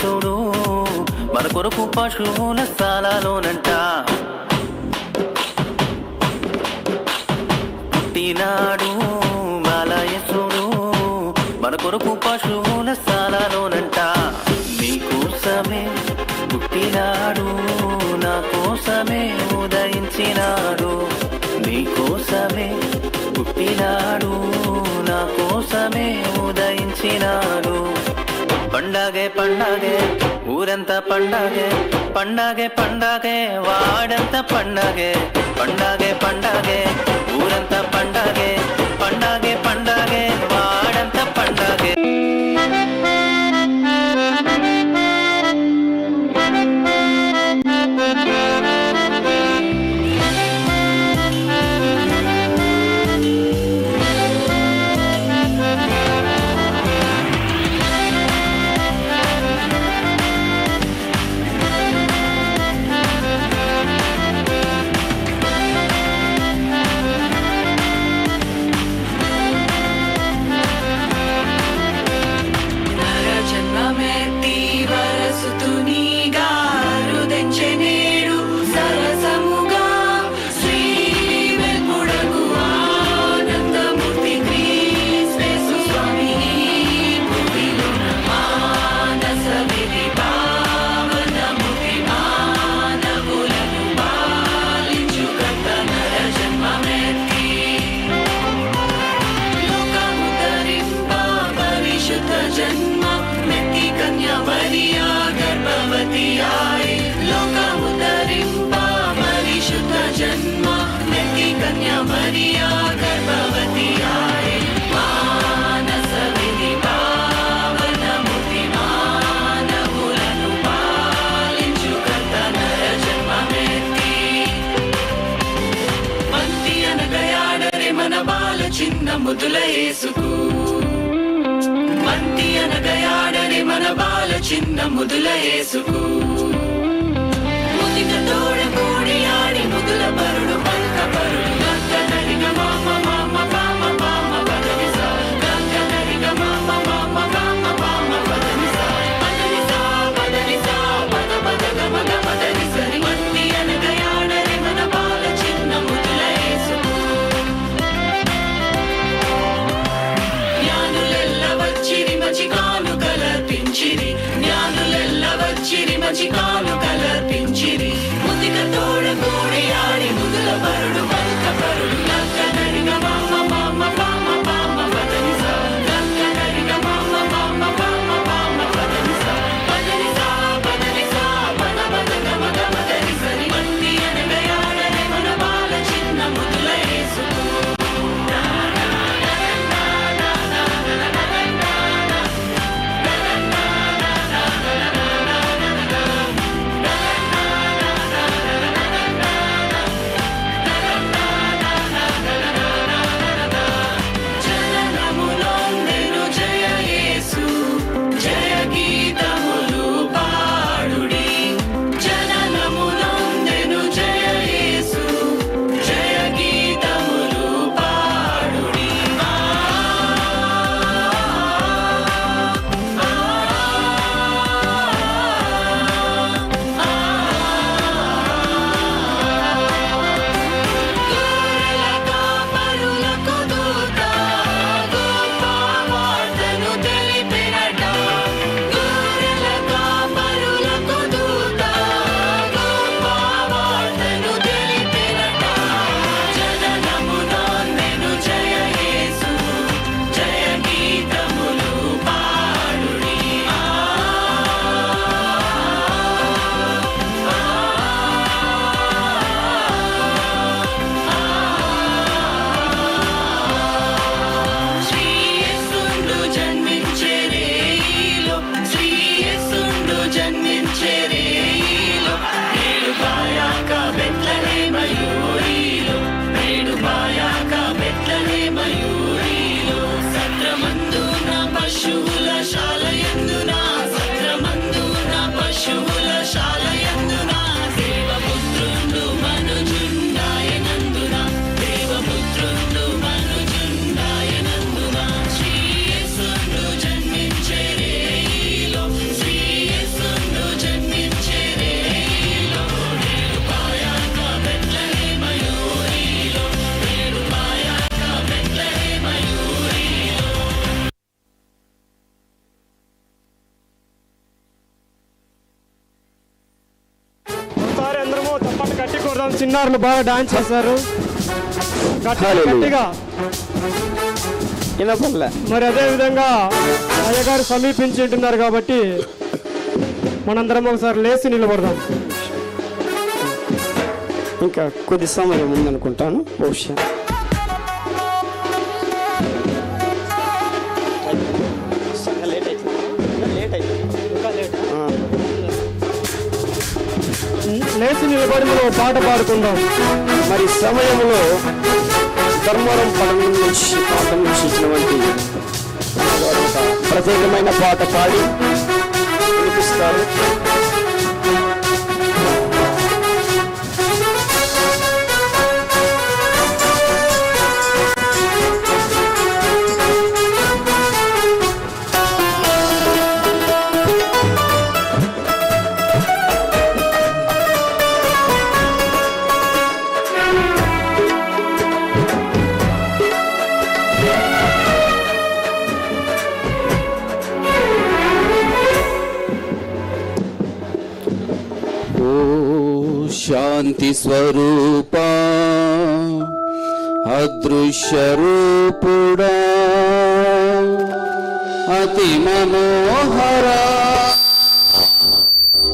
పుట్టినాడు మన కొరకు పశువుల స్థలాలోనంట పుట్టినాడు బాలయసుడు మన కొరకు పశువుల స్థలాలోనంట నీకోసమే పుట్టినాడు నా కోసమే ఉదయించినాడు. నీకోసమే పుట్టినాడు నా కోసమే ఉదయించినాడు. పండగే పండగే ఊరంతా పండగే పండగే పండగే వాడంతా పండగే పండగే పండగే ఊరంతా పండగే పండగే పండగే వాడంతా పండగే చిన్న ముదుల మంతి అనగయాడని మన బాల చిన్న ముదుల ఏసుకు ముదిక తోడ కూడి ఆడి ముదుల బరుడు చిన్నారులు బాగా డాన్స్ చేశారు. గట్టిగా. మరి అదే విధంగా అయ్యగారు సమీపించి ఉంటున్నారు కాబట్టి మనందరం ఒకసారి లేచి నిలబడదాం. ఇంకా కొద్ది సమయం ఉందనుకుంటాను. బహుశా. లేచి పాట పాడుకుందాం. మరి సమయంలో ధర్మవరం పట్టణం నుంచి పాఠం నుంచి ఇచ్చినటువంటి ప్రత్యేకమైన పాట పాడి వినిపిస్తారు స్వరూప అదృశ్య రూపుడా అతి మనోహర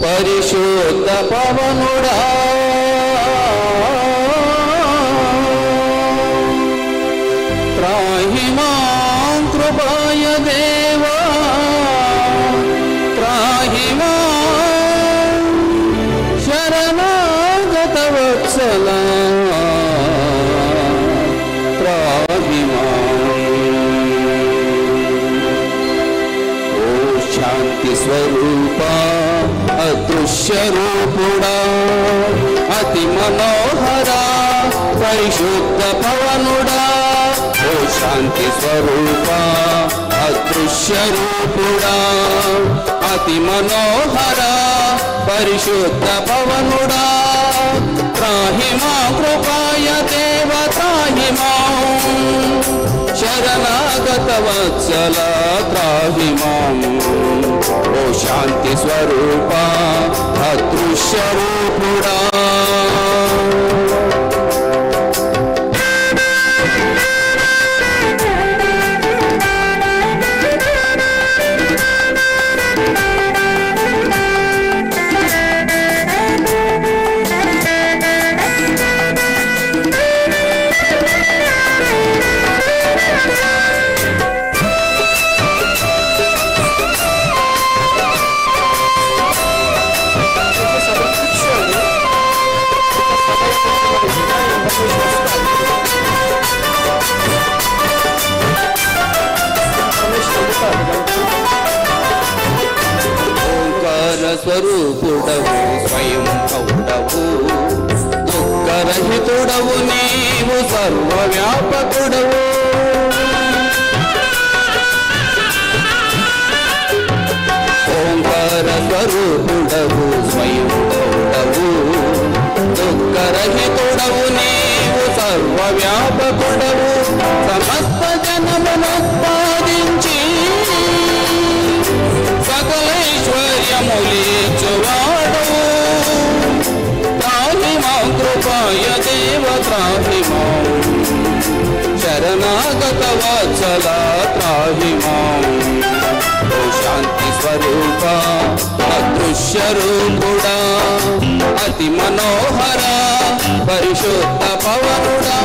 పరిశుద్ధ పవనుడా. త్రాహిమాం కృపాయ దేవా త్రాహిమాం స్వరూప అదృశ్య రూపుడా అతి మనోహర పరిశుద్ధ పవనుడా. త్రాహిమా కృపాయ దేవ శరణాగత వత్సల త్రాహిమాం ఓ శాంతి స్వరూప అదృశ్య స్వరూపుడవు స్వయం కౌడవు దుఃఖరహితుడవు నీవు సర్వవ్యాపకుడవు. ఓంకార స్వరూపుడవు స్వయం కౌడవు దుఃఖరహితుడవు నీవు సర్వవ్యాపకుడవు. సమస్త స్వరూప అదృశ్య రూపుడా అతి మనోహర పరిశుద్ధ పవనుడా.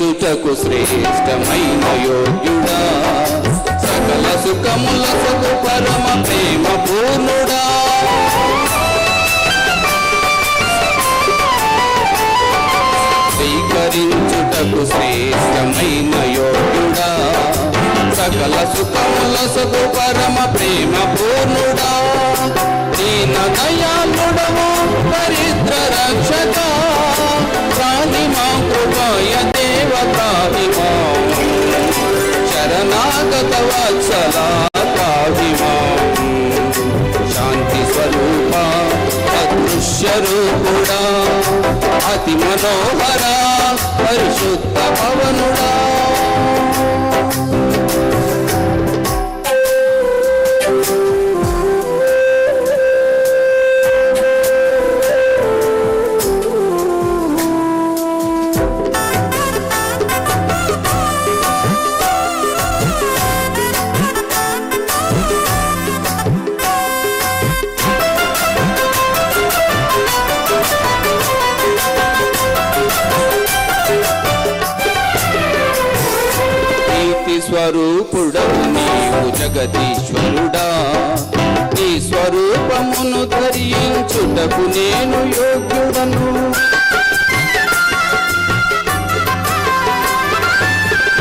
స్వీకరించుటకు శ్రేష్టమైన యోగ్యుడా సకల సుఖముల సగు పరమ ప్రేమ పూర్ణుడా. స్వీకరించుటకు శ్రేష్టమైన యోగ్యుడా సకల సుఖముల సగు పరమ ప్రేమ పూర్ణుడా. దీన దయాళుడవు దరిద్ర రక్షక. త్రాహి మా ತಾಯಿ ಶರಣಾಗತ ವತ್ಸಲ నీవు జగదీశ్వరుడా. నీ స్వరూపమును ధరించుటకు నేను యోగ్యుడను.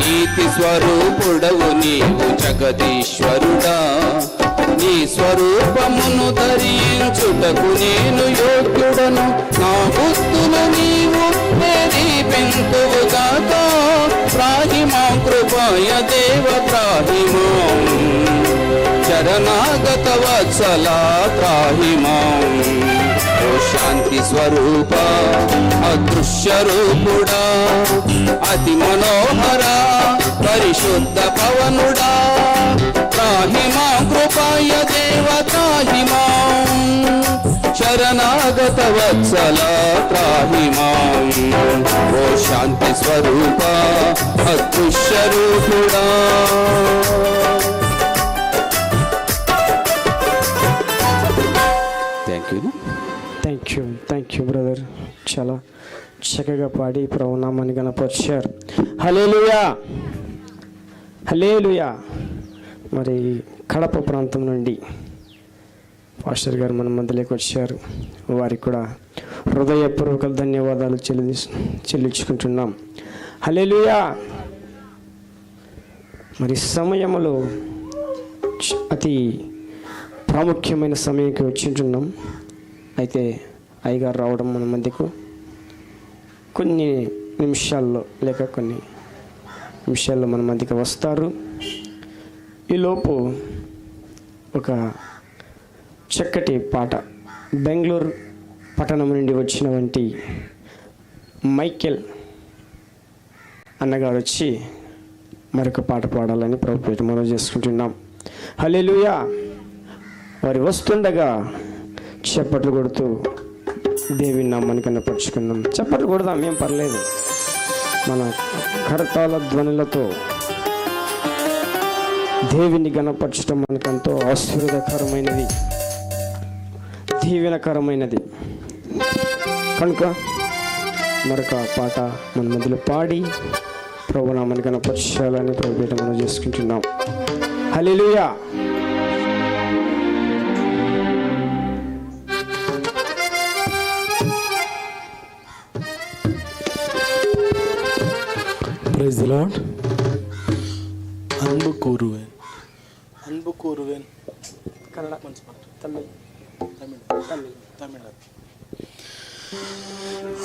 నీతి స్వరూపుడవు నీవు జగదీశ్వరుడా. నీ స్వరూపమును ధరించుటకు నేను యోగ్యుడను. నా బుద్ధులు నీవు మేరీ పెంతువుగాక ప్రాహిమా కృపాయ దేవ ప్రాహిమా శరణాగత వత్సల త్రాహిమాం ఓ శాంతి స్వరూప అదృశ్య రూపుడా అతి మనోహర పరిశుద్ధ పవనుడా. తాహిమా కృపాయ దేవతాహిమా శరణాగత వత్సల త్రాహిమా ఓ శాంతి స్వరూప అదృశ్య రూపుడా. Thank you thank you brother. చాలా చక్కగా పాడి ప్రభునామాన్ని కనపరిచారు హలేలుయా హలేలుయా మరి కడప ప్రాంతం నుండి పాస్టర్ గారు మన మధ్యలోకి వచ్చారు. వారికి కూడా హృదయపూర్వక ధన్యవాదాలు చెల్లి చెల్లించుకుంటున్నాం. హలేలుయా మరి సమయంలో అతి ప్రాముఖ్యమైన సమయంకి వచ్చింటున్నాం. అయితే అయ్యగారు రావడం మన మధ్యకు కొన్ని నిమిషాల్లో లేక కొన్ని నిమిషాల్లో మన మధ్యకి వస్తారు. ఈలోపు ఒక చక్కటి పాట. బెంగళూరు పట్టణం నుండి వచ్చినటువంటి మైకెల్ అన్నగారు వచ్చి మరొక పాట పాడాలని ప్రభుత్వం మనం చేసుకుంటున్నాం. హల్లెలూయా! వారి వస్తుండగా చప్పట్లు కొడుతూ దేవి నామాన్ని కనపరుచుకుందాం చప్పట్లు కొడదాం ఏం పర్లేదు. మన కరతాల ధ్వనులతో దేవిని గణపరచడం ఎంతో ఆశీర్వదకరమైనది. దీవెనకరమైనది. కనుక మరొక పాట మన మధ్యలో పాడి ప్రభునామాన్ని కనపరచాలని ప్రభుపేట మనం చేసుకుంటున్నాం. హల్లెలూయా! பிரைஸ் லார்ட் அன்பு கூறுவேன். அன்பு கூறுவேன். கன்னடா. தமிழ். தமிழ். தமிழ். தமிழர்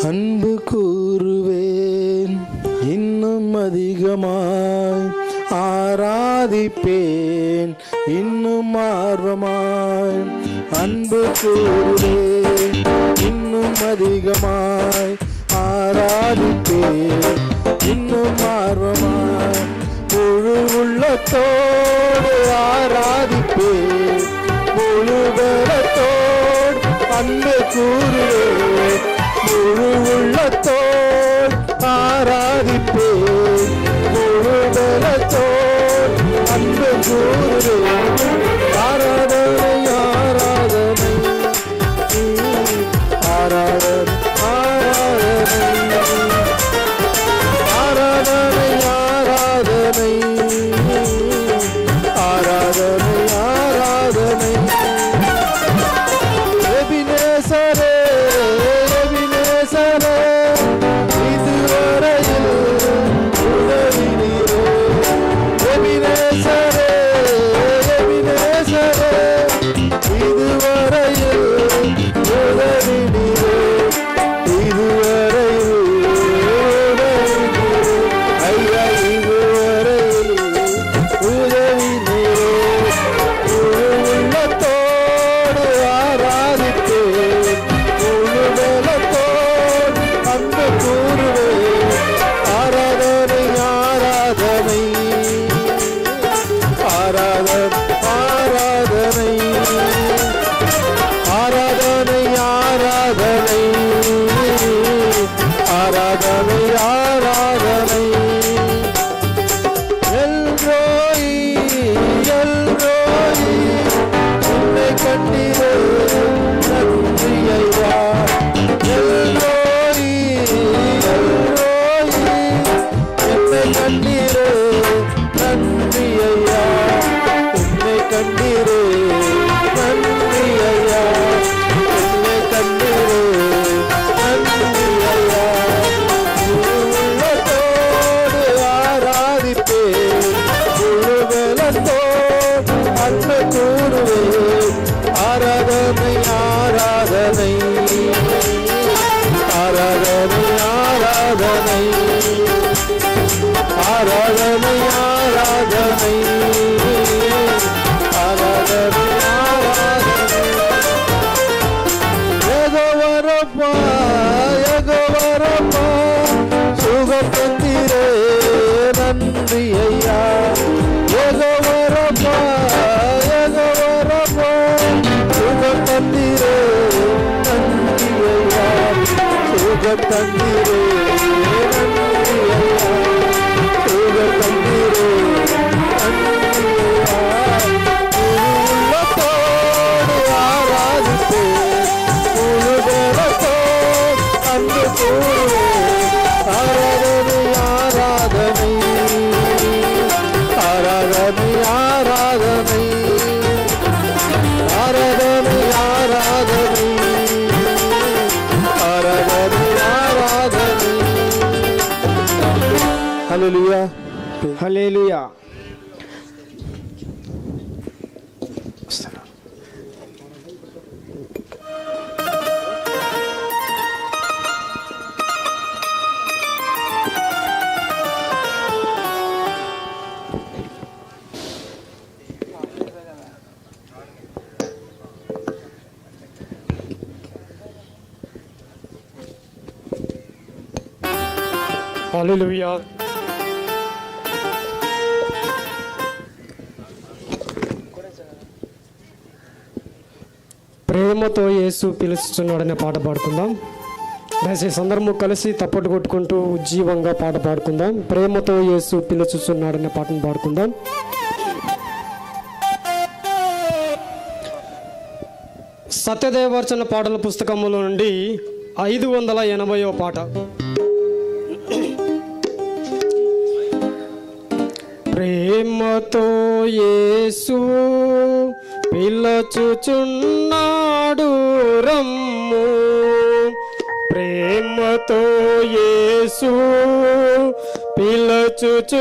அன்பு கூறுவேன். இன்னும் அதிகமாய் ஆராதிப்பேன். இன்னும் ஆர்வமாய் அன்பு கூறுவேன். இன்னும் அதிகமாய் ஆராதிப்பேன். இன்னும் ஆர்வமா முழு உள்ளத்தோடு ஆராதிப்பேன் முழு பலத்தோடு அன்பு கூறுவேன் முழு உள்ளத்தோடு ஆராதிப்பேன் முழு பலத்தோடு அன்பு கூறுவேன் தந்திரே Hallelujah. Hallelujah. ప్రేమతో యేసు పిలుస్తున్నాడనే పాట పాడుకుందాం. దయచేసి అందరము కలిసి తప్పట్టు కొట్టుకుంటూ ఉజ్జీవంగా పాట పాడుకుందాం. ప్రేమతో యేసు పిలుచుచున్నాడనే పాటను పాడుకుందాం. సత్యదేవర్చన పాటల పుస్తకములో నుండి ఐదు వందల ఎనభైవ పాట. ప్రేమతో యేసు పిలచుచున్నాడు రమ్ము. ప్రేమతో యేసు పిలచుచున్నాడు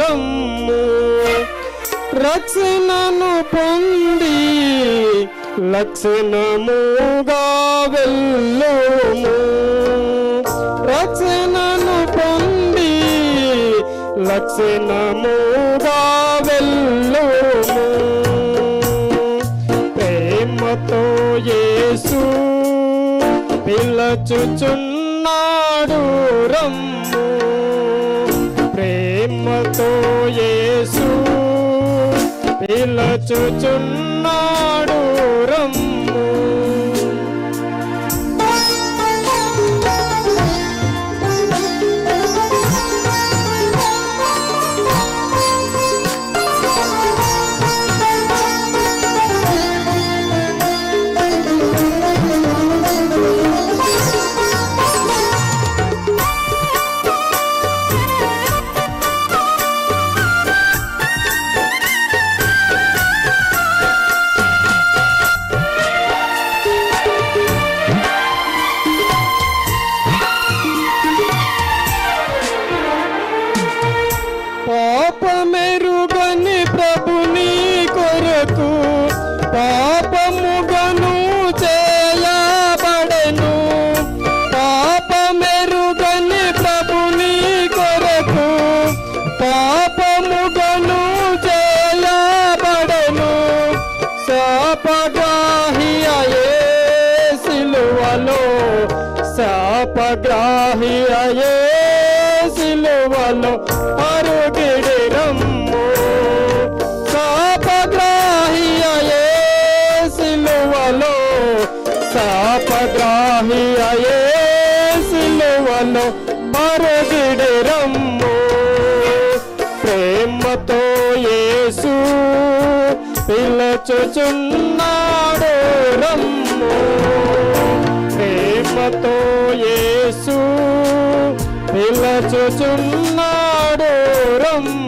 రమ్ము. రక్షణను పొంది లక్షణముగా వెళ్ళము. రక్షణను పొంది లక్షణముగా పిలచుచున్నాడు రమ్ము. ప్రేమతో యేసు పిలచుచున్నాడు రమ్ము. అయే సిలువలో అరుగిడి రమ్ము సాపగ్రాహియే సిలువలో సాపగ్రాహియే సిలువలో అరుగిడి రమ్ము ప్రేమతో యేసు పిలచుచున్నా మార్చుచున్నాడు రమ్మ.